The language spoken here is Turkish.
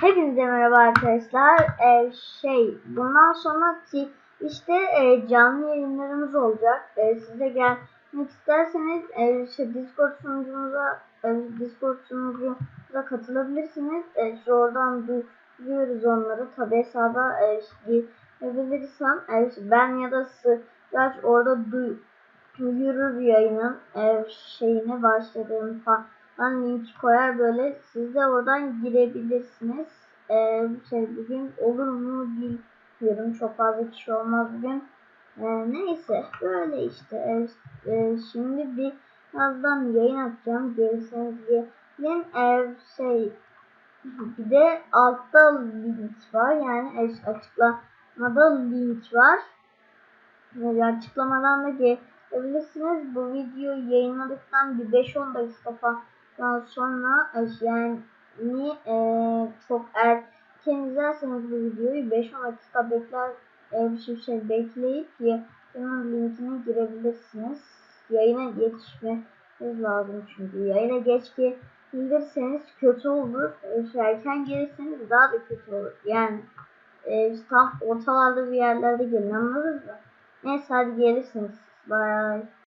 Hepinize merhaba arkadaşlar. Ee, şey bundan sonra işte e, canlı yayınlarımız olacak. E, size gelmek isterseniz e, işte Discord sunucumuza e, Discord sunucumuza katılabilirsiniz. E, işte oradan duyuyoruz onları. Tabi hesaba e, girebilirsem e, işte ben ya da Sıraç orada duy duyurur yayının e, şeyine başladığını falan linki koyar böyle siz de oradan girebilirsiniz. Ee, şey bugün olur mu bilmiyorum çok fazla kişi olmaz bugün. Ee, neyse böyle işte ee, e, şimdi bir birazdan yayın açacağım gelirseniz gelin ee, şey bir de altta link var yani e, açıklamada link var. Böyle açıklamadan da gelebilirsiniz. Bu videoyu yayınladıktan bir 5-10 dakika falan sonra yani e, çok erken izlerseniz bu videoyu 5-10 dakika bekler e, bir şey, bekleyip yayının linkine girebilirsiniz. Yayına yetişmeniz lazım çünkü. Yayına geç gelirseniz kötü olur. E, erken gelirseniz daha da kötü olur. Yani e, tam ortalarda bir yerlerde gelin anladınız mı? Neyse hadi gelirsiniz. Bye.